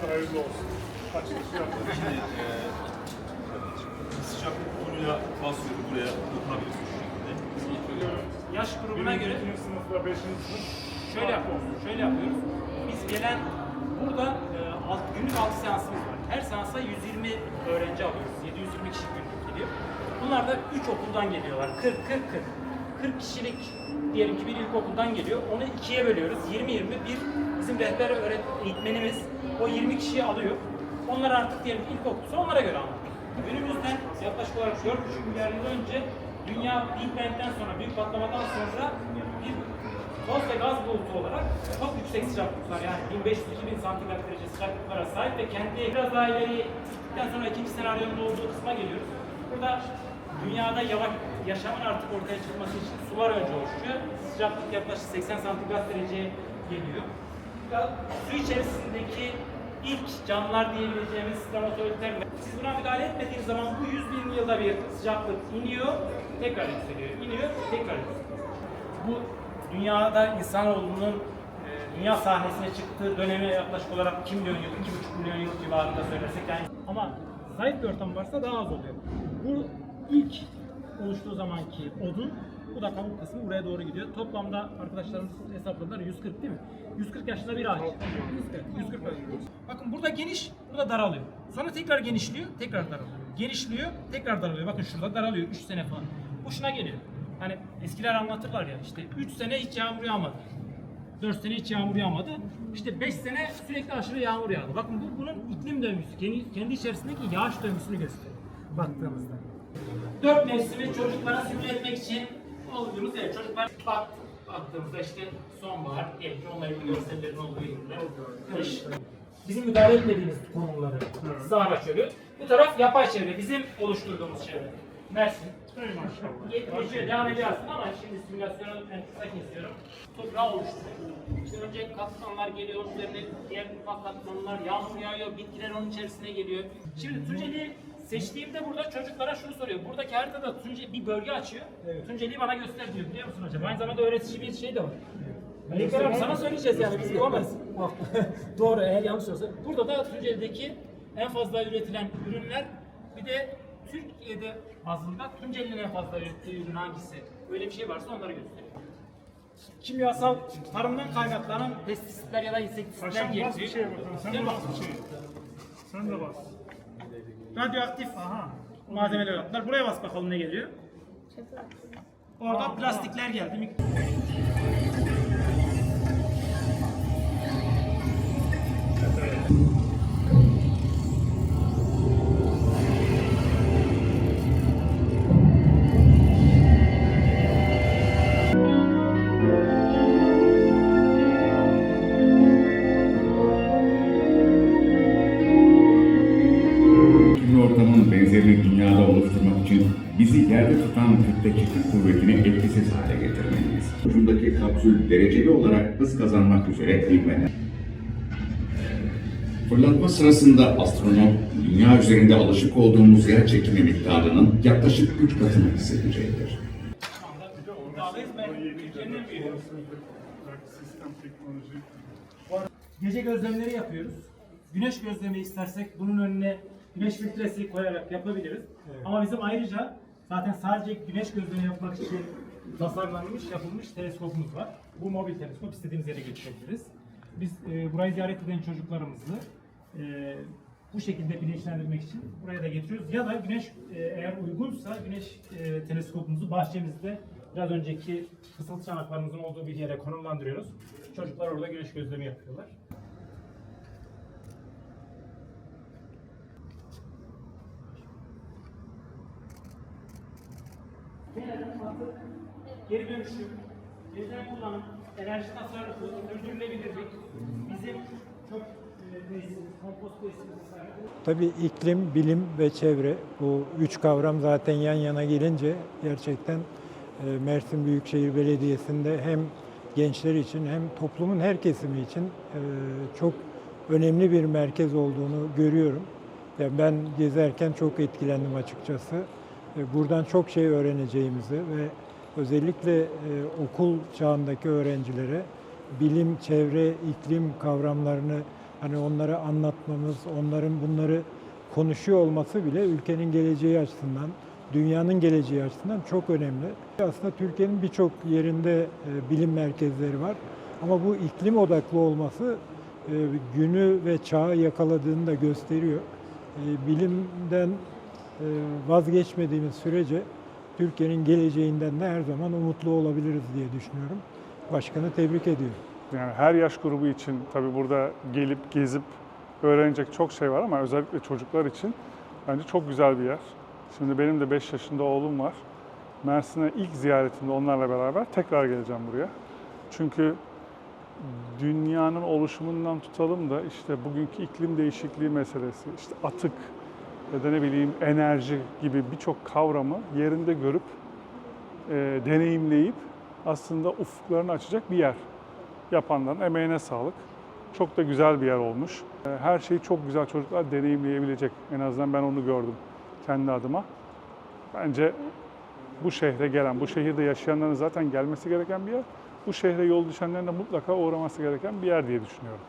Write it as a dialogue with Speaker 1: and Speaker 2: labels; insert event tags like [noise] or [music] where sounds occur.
Speaker 1: Hadi hayırlı olsun. Açılışı yapalım.
Speaker 2: Şimdi e, sıcak konuyla basıyorum buraya dokunabiliriz şu şekilde.
Speaker 3: Yaş grubuna
Speaker 1: Birinci,
Speaker 3: göre
Speaker 1: ikinci sınıfla beşinci sınıf.
Speaker 3: şöyle yapıyoruz. Şöyle yapıyoruz. Biz gelen burada e, alt, günlük 6 seansımız var. Her seansa 120 öğrenci alıyoruz. 720 kişi günlük geliyor. Bunlar da 3 okuldan geliyorlar. 40 40 40. 40 kişilik diyelim ki bir ilkokuldan geliyor. Onu ikiye bölüyoruz. 20 20 bir bizim rehber öğret o 20 kişiyi alıyor. Onlar artık diyelim ki ilkokulsa onlara göre anlatıyor. Günümüzden yaklaşık olarak 4,5 milyar yıl önce dünya Big Bang'den sonra, büyük patlamadan sonra bir toz ve gaz bulutu olarak çok yüksek sıcaklıklar yani 1500-2000 santigrat derece sıcaklıklara sahip ve kendi biraz daha ileri gittikten sonra ikinci senaryonun olduğu kısma geliyoruz. Burada dünyada yavaş yaşamın artık ortaya çıkması için sular önce oluşuyor. Sıcaklık yaklaşık 80 santigrat dereceye geliyor. Su içerisindeki ilk canlılar diyebileceğimiz spermatozoitler siz buna müdahale etmediğiniz zaman bu 100 bin yılda bir sıcaklık iniyor, tekrar yükseliyor, iniyor, tekrar yükseliyor. Bu dünyada insanoğlunun e, dünya sahnesine çıktığı döneme yaklaşık olarak 2 milyon yıl, 2,5 milyon yıl civarında söylersek yani ama zayıf bir ortam varsa daha az oluyor. Bu ilk oluştuğu zamanki odun, bu da kabuk kısmı buraya doğru gidiyor. Toplamda arkadaşlarımız hesapladılar 140 değil mi? 140 yaşında bir ağaç. 140, 140 yaşında. Bakın burada geniş, burada daralıyor. Sonra tekrar genişliyor, tekrar daralıyor. Genişliyor, tekrar daralıyor. Bakın şurada daralıyor 3 sene falan. Bu şuna geliyor. Hani eskiler anlatırlar ya işte 3 sene hiç yağmur yağmadı. 4 sene hiç yağmur yağmadı. İşte 5 sene sürekli aşırı yağmur yağdı. Bakın bu bunun iklim döngüsü. Kendi, kendi içerisindeki yağış döngüsünü gösteriyor baktığımızda. Dört mevsimi çocuklara simüle etmek için olduğumuz yer. Çocuklar bak, baktığımızda işte sonbahar, ki onların görsellerin olduğu yerler, kış. Bizim müdahale etmediğimiz konumları Sahra Çölü. Bu taraf yapay çevre, bizim oluşturduğumuz çevre. Mersin. Geçiyor, devam ediyor aslında ama şimdi simülasyonu en kısa kesiyorum. Toprağı oluşturuyor. İşte önce katmanlar geliyor, üzerine diğer ufak katmanlar, yağmur yağıyor, bitkiler onun içerisine geliyor. Şimdi Tunceli seçtiğimde burada çocuklara şunu soruyor. Buradaki haritada Tunceli bir bölge açıyor. Tunceli'yi bana göster diyor biliyor musun hocam? Aynı zamanda öğretici bir şey de var. Melekler abi sana söyleyeceğiz yani biz yapamayız. [laughs] [laughs] Doğru eğer yanlış olsa. Burada da Tunceli'deki en fazla üretilen ürünler bir de Türkiye'de bazında Tunceli'nin en fazla ürettiği ürün hangisi? Böyle bir şey varsa onları gösteriyor. Kimyasal tarımdan kaynaklanan pestisitler ya da insektisitler
Speaker 1: Paşam bas bir şeye bakalım. Sen de bas bir şeye. Sen de bas.
Speaker 3: Radyoaktif malzemeler yaptılar. Buraya bas bakalım ne geliyor. Orada plastikler geldi.
Speaker 4: Tüm bizi yerde tutan kütlecilik kuvvetini etkisiz hale getirmeliyiz. Ucundaki kapsül dereceli olarak hız kazanmak üzere ivmeler. Fırlatma sırasında astronot, dünya üzerinde alışık olduğumuz yer çekimi miktarının yaklaşık 3 katını hissedecektir.
Speaker 3: Gece gözlemleri yapıyoruz. Güneş gözlemi istersek bunun önüne güneş filtresi koyarak yapabiliriz. Ama bizim ayrıca zaten sadece güneş gözlemi yapmak için tasarlanmış, yapılmış teleskopumuz var. Bu mobil teleskop istediğimiz yere götürebiliriz. Biz e, burayı ziyaret eden çocuklarımızı e, bu şekilde bilinçlendirmek için buraya da getiriyoruz. Ya da güneş e, eğer uygunsa güneş e, teleskopumuzu bahçemizde biraz önceki fısıltı çanaklarımızın olduğu bir yere konumlandırıyoruz. Çocuklar orada güneş gözlemi yapıyorlar. Geri dönüşüm, yeniden kullanım, enerji tasarrufu, sürdürülebilirlik bizim çok e.
Speaker 5: Tabii iklim, bilim ve çevre bu üç kavram zaten yan yana gelince gerçekten e, Mersin Büyükşehir Belediyesi'nde hem gençler için hem toplumun her kesimi için e, çok önemli bir merkez olduğunu görüyorum. Yani ben gezerken çok etkilendim açıkçası. Buradan çok şey öğreneceğimizi ve özellikle e, okul çağındaki öğrencilere bilim, çevre, iklim kavramlarını hani onlara anlatmamız, onların bunları konuşuyor olması bile ülkenin geleceği açısından, dünyanın geleceği açısından çok önemli. Aslında Türkiye'nin birçok yerinde e, bilim merkezleri var. Ama bu iklim odaklı olması e, günü ve çağı yakaladığını da gösteriyor. Bilimden vazgeçmediğimiz sürece Türkiye'nin geleceğinden de her zaman umutlu olabiliriz diye düşünüyorum. Başkanı tebrik ediyorum.
Speaker 1: Yani her yaş grubu için tabii burada gelip gezip öğrenecek çok şey var ama özellikle çocuklar için bence çok güzel bir yer. Şimdi benim de 5 yaşında oğlum var. Mersin'e ilk ziyaretimde onlarla beraber tekrar geleceğim buraya. Çünkü dünyanın oluşumundan tutalım da işte bugünkü iklim değişikliği meselesi, işte atık ya da ne bileyim enerji gibi birçok kavramı yerinde görüp e, deneyimleyip aslında ufuklarını açacak bir yer. Yapanların emeğine sağlık. Çok da güzel bir yer olmuş. E, Her şeyi çok güzel çocuklar deneyimleyebilecek. En azından ben onu gördüm kendi adıma. Bence bu şehre gelen, bu şehirde yaşayanların zaten gelmesi gereken bir yer. Bu şehre yol düşenlerin de mutlaka uğraması gereken bir yer diye düşünüyorum.